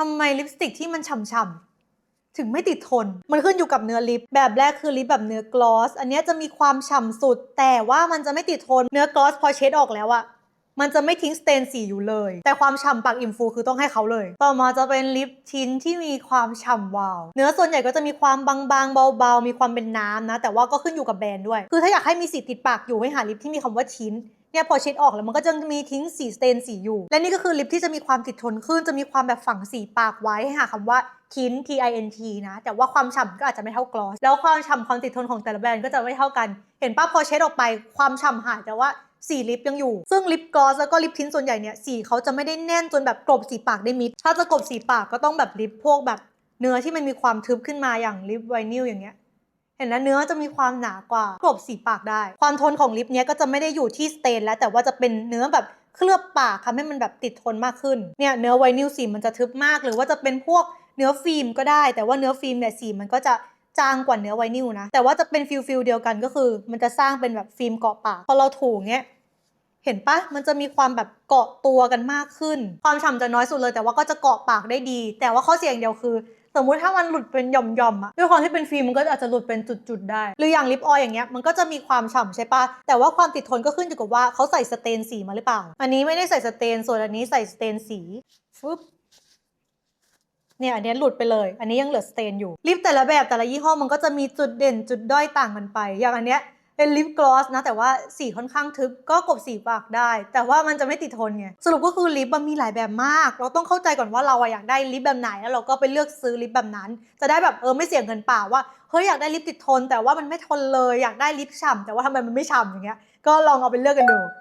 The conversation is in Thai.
ทำไมลิปสติกที่มันฉ่ำๆถึงไม่ติดทน มันขึ้นอยู่กับเนื้อลิป แบบแรกคือลิปแบบเนื้อกลอส อันนี้จะมีความฉ่ำสุด แต่ว่ามันจะไม่ติดทน เนื้อกลอสพอเช็ดออกแล้วอะมันจะไม่ทิ้งสเตนสีอยู่เลย แต่ความฉ่ำปากอินฟูคือต้องให้เขาเลย ต่อมาจะเป็นลิปทินที่มีความฉ่ำวาว เนื้อส่วนใหญ่ก็จะมีความบางๆ เบาๆ มีความเป็นน้ำนะ แต่ว่าก็ขึ้นอยู่กับแบรนด์ด้วย คือถ้าอยากให้มีสีติดปากอยู่ให้หาลิปที่มีคำว่าทิน เนี่ยพอเช็ดออกแล้วมันก็จะมีทิ้งสีสเตนสีอยู่ และนี่ก็คือลิปที่จะมีความติดทนขึ้น จะมีความแบบฝังสีปากไว้ให้หาคำว่าทิน T I N T นะ แต่ว่าความฉ่ำก็อาจจะไม่เท่ากลอส แล้วความฉ่ำความติดทนของแต่ละแบรนด์ก็จะไม่เท่ากัน เห็นป้าพอเช็ดออกไปความฉ่ำหายแต่ว่าสีลิปยังอยู่ ซึ่งลิปกลอสแล้วก็ลิปทินส่วนใหญ่เนี่ยสีเขาจะไม่ได้แน่นจนแบบกลบสีปากได้มิด ถ้าจะกลบสีปากก็ต้องแบบลิปพวกแบบเนื้อที่มันมีความทึบขึ้นมาอย่างลิปไวนิลอย่างเงี้ย เห็นนะเนื้อจะมีความหนากว่ากลบสีปากได้ ความทนของลิปเนี้ยก็จะไม่ได้อยู่ที่สเตน แล้วแต่ว่าจะเป็นเนื้อแบบเคลือบปากทำให้มันแบบติดทนมากขึ้นเนี่ยเนื้อไวนิลสีมันจะทึบมาก หรือว่าจะเป็นพวกเนื้อฟิล์มก็ได้ แต่ว่าเนื้อฟิล์มเนี่ยสีมันก็จะจางกว่าเนื้อไวนิลนะ แต่ว่าจะเป็นฟิลฟิลเดียวกันก็คือ มันจะสร้างเป็นแบบฟิล์มเกาะปากพอเราถูเนี้ยเห็นปะมันจะมีความแบบเกาะตัวกันมากขึ้น ความฉ่ำจะน้อยสุดเลย แต่ว่าก็จะเกาะปากได้ดี แต่ว่าข้อเสียอย่างเดียวคือ สมมุติถ้ามันหลุดเป็นหย่อมๆอะด้วยความที่เป็นฟิล์มมันก็อาจจะหลุดเป็นจุดๆได้ หรืออย่างลิปออยอย่างเงี้ยมันก็จะมีความฉ่ำใช่ปะแต่ว่าความติดทนก็ขึ้นอยู่กับว่าเขาใส่สเตนสีมาหรือเปล่า อันนี้ไม่ได้ใส่สเตนส่วนอันนี้ใส่สเตนสีฟึบเนี่ยอันนี้หลุดไปเลย อันนี้ยังเหลือสเตนอยู่ลิปแต่ละแบบแต่ละยี่ห้อมันก็จะมีจุดเด่นจุดด้อยต่างกันไป อย่างอันเนี้ย เป็นลิปกลอสนะ แต่ว่าสีค่อนข้างทึบก็กบสีปากได้ แต่ว่ามันจะไม่ติดทนไงสรุปก็คือลิปมันมีหลายแบบมาก เราต้องเข้าใจก่อนว่าเราอะอยากได้ลิปแบบไหนแล้วเราก็ไปเลือกซื้อลิปแบบนั้น จะได้แบบเออไม่เสียเงินเปล่าว่าเฮ้ยอยากได้ลิปติดทน แต่ว่ามันไม่ทนเลยอยากได้ลิปฉ่ำแต่ว่าทำไมมันไม่ฉ่ำอย่างเงี้ยก็ลองเอาไปเลือกกันดู